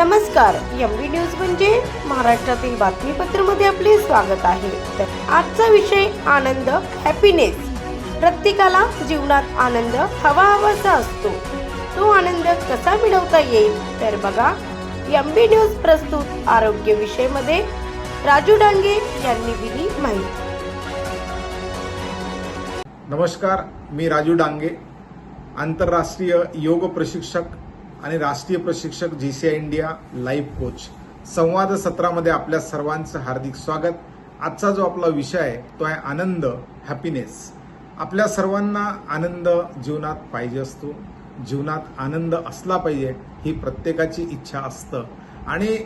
नमस्कार M V news म्हणजे महाराष्ट्रातील बातमीपत्रमध्ये आपले स्वागत आहे. तर आजचा विषय आनंद हॅपीनेस प्रत्येकाला जीवनात आनंद हवा हवाचा असतो. तो आनंद कसा मिळवता येईल? तर बघा एम व्ही न्यूज प्रस्तुत आरोग्य विषयमध्ये राजू डांगे यांनी दिली माहिती. नमस्कार मी राजू डांगे आंतरराष्ट्रीय योग प्रशिक्षक आणि राष्ट्रीय प्रशिक्षक G C I India life coach संवाद सत्रामध्ये आपल्या सर्वांचं हार्दिक स्वागत. आजचा जो आपला विषय आहे तो आहे आनंद हॅपीनेस आपल्या सर्वांना आनंद जीवनात पाहिजे असतो. जीवनात आनंद असला पाहिजे ही प्रत्येकाची इच्छा असतं. आणि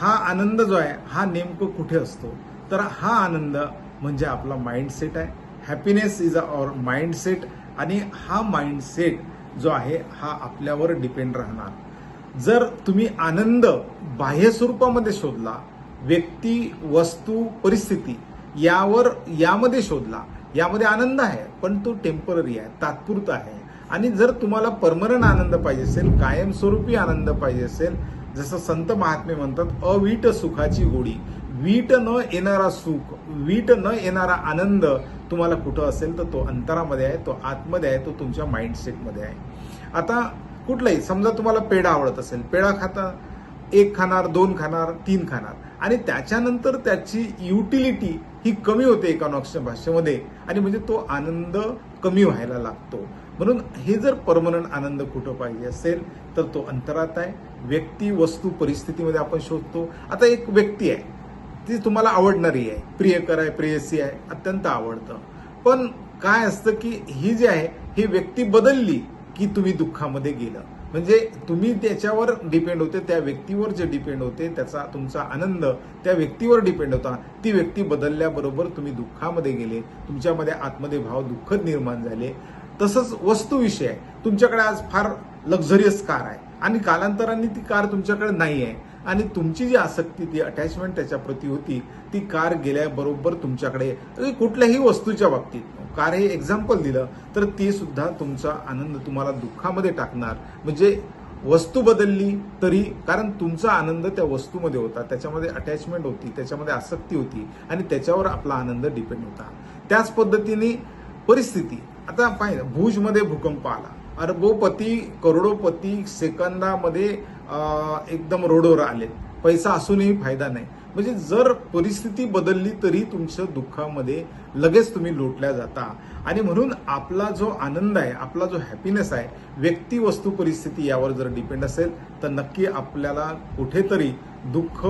हा आनंद जो आहे हा नेमकं कुठे असतो? तर हा आनंद म्हणजे आपला माइंडसेट आहे. Happiness is a our mindset आणि हा माइंडसेट जो आहे हा आपल्यावर डिपेंड राहणार. जर तुम्ही आनंद बाह्य स्वरूपामध्ये शोधला व्यक्ती वस्तू परिस्थिती यावर यामध्ये शोधला यामध्ये आनंद आहे पण तो टेंपररी आहे तात्पुरता आहे. आणि जर तुम्हाला परमनंट आनंद पाहिजे असेल कायमस्वरूपी आनंद पाहिजे असेल जसं संत महात्मे म्हणतात अवीट सुखाची गोडी वीट न येणारा सुख वीट न येणारा आनंद तुम्हाला कुठं असेल तर तो अंतरामध्ये आहे तो आतमध्ये आहे तो तुमच्या माइंडसेटमध्ये आहे. आता कुठलाही समजा तुम्हाला पेढा आवडत असेल पेढा खाता एक खाणार दोन खाणार तीन खाणार. आणि त्याच्यानंतर त्याची युटिलिटी ही कमी होते इकॉनॉमिक्स भाषेमध्ये आणि म्हणजे तो आनंद कमी व्हायला लागतो. म्हणून हे जर परमनंट आनंद कुठं पाहिजे असेल तर तो अंतरात आहे. व्यक्ती वस्तू परिस्थितीमध्ये आपण शोधतो. आता एक व्यक्ती आहे ती तुम्हाला आवडणारी आहे. प्रियकर आहे प्रेयसी आहे अत्यंत आवडतं. पण काय असतं की ही जी आहे ही व्यक्ती बदलली की तुम्ही दुःखामध्ये गेलं. म्हणजे तुम्ही त्याच्यावर डिपेंड होते त्या व्यक्तीवर जे डिपेंड होते त्याचा तुमचा आनंद त्या व्यक्तीवर डिपेंड होता. ती व्यक्ती बदलल्याबरोबर तुम्ही दुःखामध्ये गेले तुमच्यामध्ये आतमध्ये भाव दुःखद निर्माण झाले. तसंच वस्तूविषय तुमच्याकडे आज फार लक्झरियस कार आहे. आणि कालांतराने ती कार तुमच्याकडे नाही आहे आणि तुमची जी आसक्ती ती अटॅचमेंट त्याच्याप्रती होती ती कार गेल्याबरोबर तुमच्याकडे कुठल्याही वस्तूच्या बाबतीत. कार हे एक्झाम्पल दिलं तर ती सुद्धा तुमचा आनंद तुम्हाला दुःखामध्ये टाकणार. म्हणजे वस्तू बदलली तरी कारण तुमचा आनंद त्या वस्तूमध्ये होता त्याच्यामध्ये अटॅचमेंट होती त्याच्यामध्ये आसक्ती होती आणि त्याच्यावर आपला आनंद डिपेंड होता. त्याच पद्धतीने परिस्थिती. आता पाहिजे भुजमध्ये भूकंप आला. अरबोपती करोडोपती सेकंदामध्ये एकदम रोडवर आले. पैसा असूनही फायदा नाही. म्हणजे जर परिस्थिती बदलली तरी तुमच्या दुःखामध्ये लगेच तुम्ही लोटल्या जाता. आणि म्हणून आपला जो आनंद आहे आपला जो हॅपीनेस आहे व्यक्ती वस्तू परिस्थिती यावर जर डिपेंड असेल तर नक्की आपल्याला कुठेतरी दुःख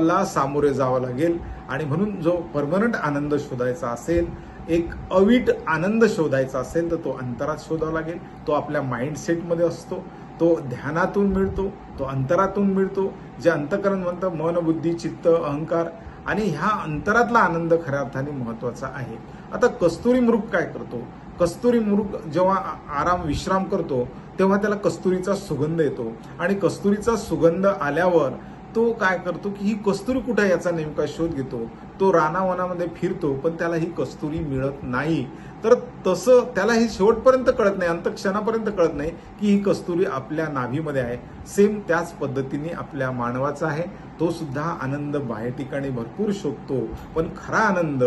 ला सामोरे जावं लागेल. आणि म्हणून जो परमनंट आनंद शोधायचा असेल एक अवीट आनंद शोधायचा असेल तर तो अंतरात शोधावा लागेल. तो आपल्या माइंडसेटमध्ये असतो. तो ध्यानातून मिळतो तो अंतरातून मिळतो जे अंतकरण म्हणतं मन बुद्धी चित्त अहंकार आणि ह्या अंतरातला आनंद खऱ्या अर्थाने महत्त्वाचा आहे. आता कस्तुरी मृग काय करतो? कस्तुरी मृग जेव्हा आराम विश्राम करतो तेव्हा त्याला कस्तुरीचा सुगंध येतो. आणि कस्तुरीचा सुगंध आल्यावर तो काय करतो की ही कस्तुरी कुठे याचा नेमका शोध घेतो. तो रानावनामध्ये फिरतो पण त्याला ही कस्तुरी मिळत नाही. तर तसं त्याला हे शेवटपर्यंत कळत नाही अंतक्षणापर्यंत कळत नाही की ही कस्तुरी आपल्या नाभीमध्ये आहे. सेम त्याच पद्धतीने आपल्या मानवाचा आहे. तो सुद्धा आनंद बाहेर ठिकाणी भरपूर शोधतो. पण खरा आनंद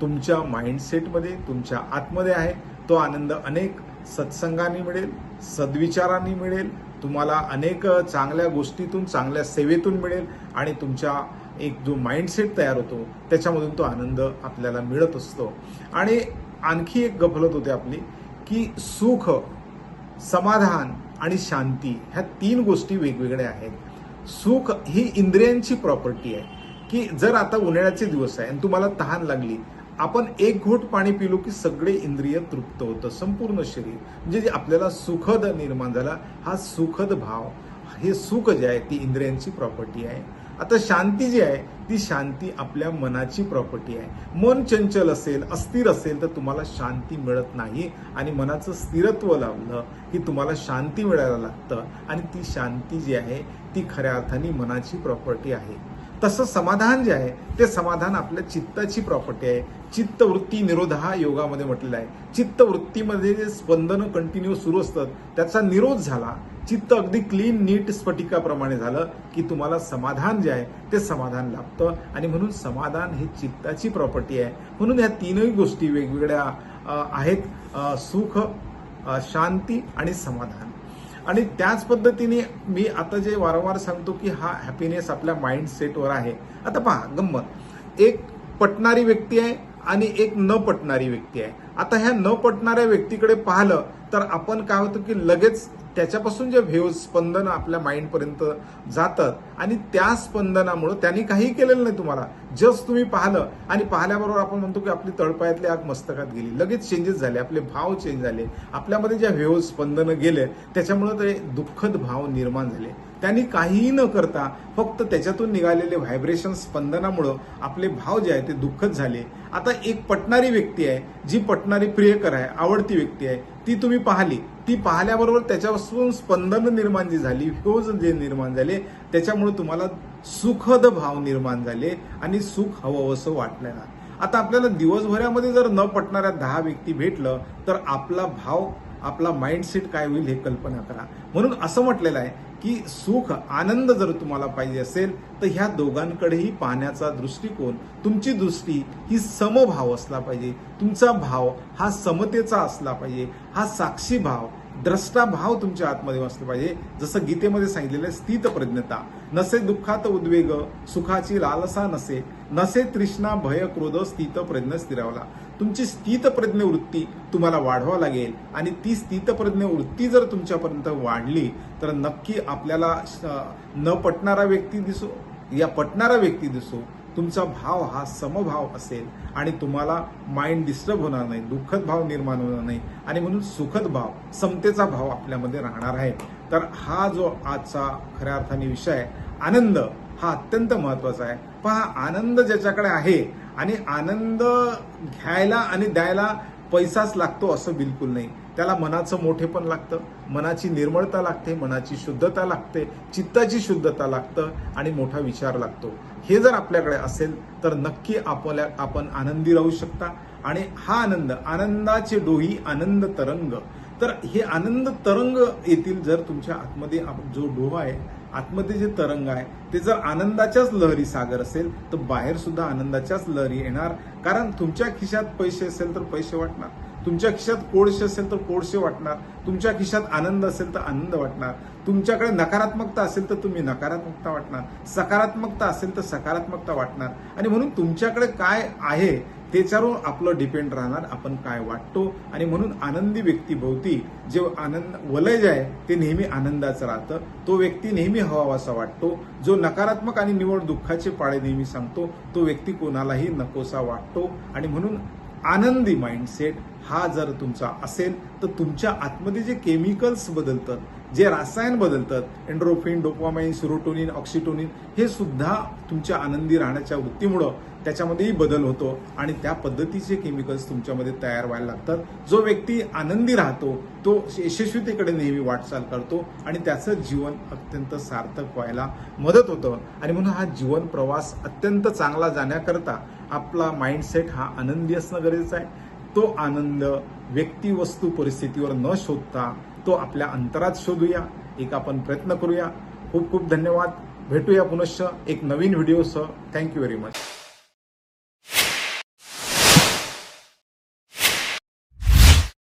तुमच्या माइंडसेटमध्ये तुमच्या आतमध्ये आहे. तो आनंद अनेक सत्संगाने मिळेल सद्विचारांनी मिळेल. तुम्हाला अनेक चांगल्या गोष्टीतून चांगल्या सेवेतून मिळेल आणि तुमच्या एक जो माइंडसेट तयार होतो त्याच्यामधून तो आनंद आपल्याला मिळत असतो. आणि आणखी एक गफलत होते आपली की सुख समाधान आणि शांती ह्या तीन गोष्टी वेगवेगळ्या आहेत. सुख ही इंद्रियांची प्रॉपर्टी आहे. की जर आता उन्हाळ्याचे दिवस आहे आणि तुम्हाला तहान लागली आपण एक घोट पाणी पिलो की सगळे इंद्रिय तृप्त होतं संपूर्ण शरीर. म्हणजे आपल्याला सुखद निर्माण झाला हा सुखद भाव हे सुख जे आहे ती इंद्रियांची प्रॉपर्टी आहे. आता शांती जी आहे ती शांती आपल्या मनाची प्रॉपर्टी आहे. मन चंचल असेल अस्थिर असेल तर तुम्हाला शांती मिळत नाही. आणि मनाचं स्थिरत्व लावलं की तुम्हाला शांती मिळायला लागतं. आणि ती शांती जी आहे ती खऱ्या अर्थाने मनाची प्रॉपर्टी आहे. तसं समाधान जे आहे ते समाधान आपल्या चित्ताची प्रॉपर्टी आहे. चित्तवृत्ती निरोध हा योगामध्ये म्हटलेला आहे. चित्तवृत्तीमध्ये जे स्पंदनं कंटिन्यू सुरू असतात त्याचा निरोध झाला चित्त अगदी क्लीन नीट स्फटिकाप्रमाणे झालं की तुम्हाला समाधान जे आहे ते समाधान लाभतं. आणि म्हणून समाधान ही चित्ताची प्रॉपर्टी आहे. म्हणून ह्या तीनही गोष्टी वेगवेगळ्या आहेत. सुख शांती आणि समाधान. आणि त्याच पद्धतीने मी आता जे वारंवार सांगतो की हा हॅपीनेस आपल्या माइंडसेटवर आहे. आता पहा गंमत. एक पटणारी व्यक्ती आहे आणि एक न पटणारी व्यक्ती आहे. आता ह्या न पटणाऱ्या व्यक्तीकडे पाहिलं तर आपण काय होतं की लगेच त्याच्यापासून जे भेव स्पंदन आपल्या माइंडपर्यंत जातात आणि त्या स्पंदनामुळे त्यांनी काही केलेलं नाही तुम्हाला. जस्ट तुम्ही पाहिलं आणि पाहिल्याबरोबर आपण म्हणतो की आपली तळपायातली आग मस्तकात गेली. लगेच चेंजेस झाले आपले भाव चेंज झाले. आपल्यामध्ये ज्या भेव स्पंदनं गेले त्याच्यामुळे ते दुःखद भाव निर्माण झाले. त्यांनी काहीही न करता फक्त त्याच्यातून निघालेले व्हायब्रेशन स्पंदनामुळं आपले भाव जे आहे ते दुःखद झाले. आता एक पटणारी व्यक्ती आहे जी पटणारी प्रियकर आहे आवडती व्यक्ती आहे ती तुम्ही पाहिली. ती पाहिल्याबरोबर त्याच्यापासून स्पंदन निर्माण जी झाली फ्योज जे निर्माण झाले त्याच्यामुळे तुम्हाला सुखद भाव निर्माण झाले आणि सुख हवं असं वाटलं आता आपल्याला दिवसभरामध्ये जर न पटणाऱ्या दहा व्यक्ती भेटलं तर आपला भाव आपला माइंडसेट काय होईल हे कल्पना करा. म्हणून असं म्हटलेलं आहे की सुख आनंद जर तुम्हाला पाहिजे असेल तर ह्या दोघांकडेही पाहण्याचा दृष्टिकोन तुमची दृष्टी ही समभाव असला पाहिजे. तुमचा भाव हा समतेचा असला पाहिजे. हा साक्षी भाव द्रष्टा भाव तुमच्या आतमध्ये असला पाहिजे. जसं गीतेमध्ये सांगितलेलं आहे स्थित प्रज्ञता. नसे दुःखात उद्वेग सुखाची लालसा नसे. नसे तृष्णा भय क्रोध स्थित प्रज्ञ स्थिरावला. तुमची स्थित वृत्ती तुम्हाला वाढवा लागेल आणि ती स्थित वृत्ती जर तुमच्यापर्यंत वाढली तर नक्की आपल्याला श- न पटणारा व्यक्ती दिसो या पटणारा व्यक्ती दिसो. तुमचा भाव हा समभाव असेल आणि तुम्हाला माइंड डिस्टर्ब होणार नाही दुःखद भाव निर्माण होणार नाही आणि म्हणून सुखद भाव समतेचा भाव आपल्यामध्ये राहणार आहे. तर हा जो आजचा खऱ्या अर्थाने विषय आहे आनंद हा अत्यंत महत्त्वाचा आहे. पहा आनंद ज्याच्याकडे आहे आणि आनंद घ्यायला आणि द्यायला पैसाच लागतो असं बिलकुल नाही. त्याला मनाचं मोठेपण लागतं मनाची निर्मळता लागते मनाची शुद्धता लागते चित्ताची शुद्धता लागतं आणि मोठा विचार लागतो. हे जर आपल्याकडे असेल तर नक्की आपल्या आपण आनंदी राहू शकता. आणि हा आनंद आनंदाचे डोही आनंद तरंग. तर हे आनंद तरंग येतील जर तुमच्या आतमध्ये आप- जो डोहा आहे आतमध्ये जे तरंग आहे ते जर आनंदाच्याच लहरी सागर असेल तर बाहेर सुद्धा आनंदाच्याच लहरी येणार. कारण तुमच्या खिशात पैसे असेल तर पैसे वाटणार. तुमच्या खिशात कोळसे असेल तर कोळसे वाटणार. तुमच्या खिशात आनंद असेल तर आनंद वाटणार. तुमच्याकडे नकारात्मकता असेल तर तुम्ही नकारात्मकता वाटणार. सकारात्मकता असेल तर सकारात्मकता वाटणार. आणि म्हणून तुमच्याकडे काय आहे त्याच्यावरून आपलं डिपेंड राहणार आपण काय वाटतो. आणि म्हणून आनंदी व्यक्तीभोवती जे आनंद वलय जे आहे ते नेहमी आनंदाचं राहतं. तो व्यक्ती नेहमी हवावासा वाटतो. जो नकारात्मक आणि निवड दुःखाचे पाळे नेहमी सांगतो तो व्यक्ती कोणालाही नकोसा वाटतो. आणि म्हणून आनंदी माइंडसेट हा जर तुमचा असेल तर तुमच्या आतमध्ये जे केमिकल्स बदलतात जे रसायन बदलतात एन्ड्रोफिन डोपामाइन सिरोटोनिन ऑक्सिटोनिन हे सुद्धा तुमच्या आनंदी राहण्याच्या वृत्तीमुळं त्याच्यामध्येही बदल होतो आणि त्या पद्धतीचे केमिकल्स तुमच्यामध्ये तयार व्हायला लागतात. जो व्यक्ती आनंदी राहतो तो यशस्वीतेकडे नेहमी वाटचाल करतो आणि त्याचं जीवन अत्यंत सार्थक व्हायला मदत होतं. आणि म्हणून हा जीवन प्रवास अत्यंत चांगला जाण्याकरता आपला माइंडसेट हा आनंदी असणं गरजेचं आहे. तो आनंद व्यक्ती वस्तू परिस्थितीवर न शोधता तो आपल्या अंतरात शोधूया. एक आपण प्रयत्न करूया. खूप खूप धन्यवाद. भेटूया पुनश्च एक नवीन व्हिडिओसह थँक्यू व्हेरी मच